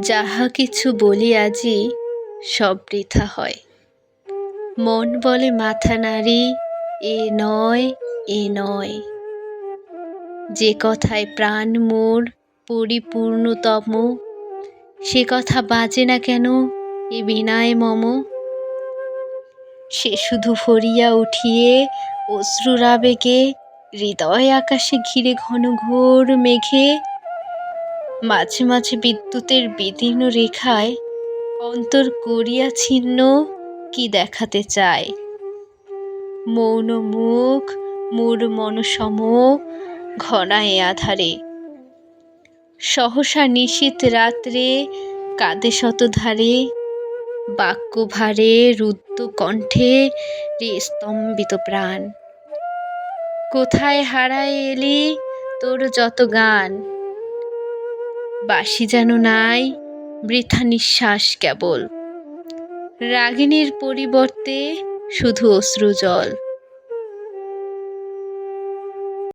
যাহা কিছু বলি আজি, সব বৃথা হয়। মন বলে মাথা নাড়ি এ নয় এ নয়। যে কথায় প্রাণ মোর পরিপূর্ণতম, সে কথা বাজে না কেন, এ বিনায় মম। সে শুধু ফরিয়া উঠিয়ে অশ্রুর আবেগে হৃদয় আকাশে ঘিরে ঘন ঘোর মেঘে মাঝে মাঝে বিদ্যুতের বিদীর্ণ রেখায় অন্তর করিয়া ছিন্ন কি দেখাতে চায়? মৌন মুখ মোর মনসম, ঘনায় আধারে। সহসা নিশীত রাত্রে, কাঁদে শতধারে বাক্য ভারে রুদ্ধ কণ্ঠে রে স্তম্ভিত প্রাণ। কোথায় হারায় এলি তোর যত গান? বাসি যেন নাই বৃথা নিঃশ্বাস কেবল। রাগিনীর পরিবর্তে শুধু অশ্রু জল।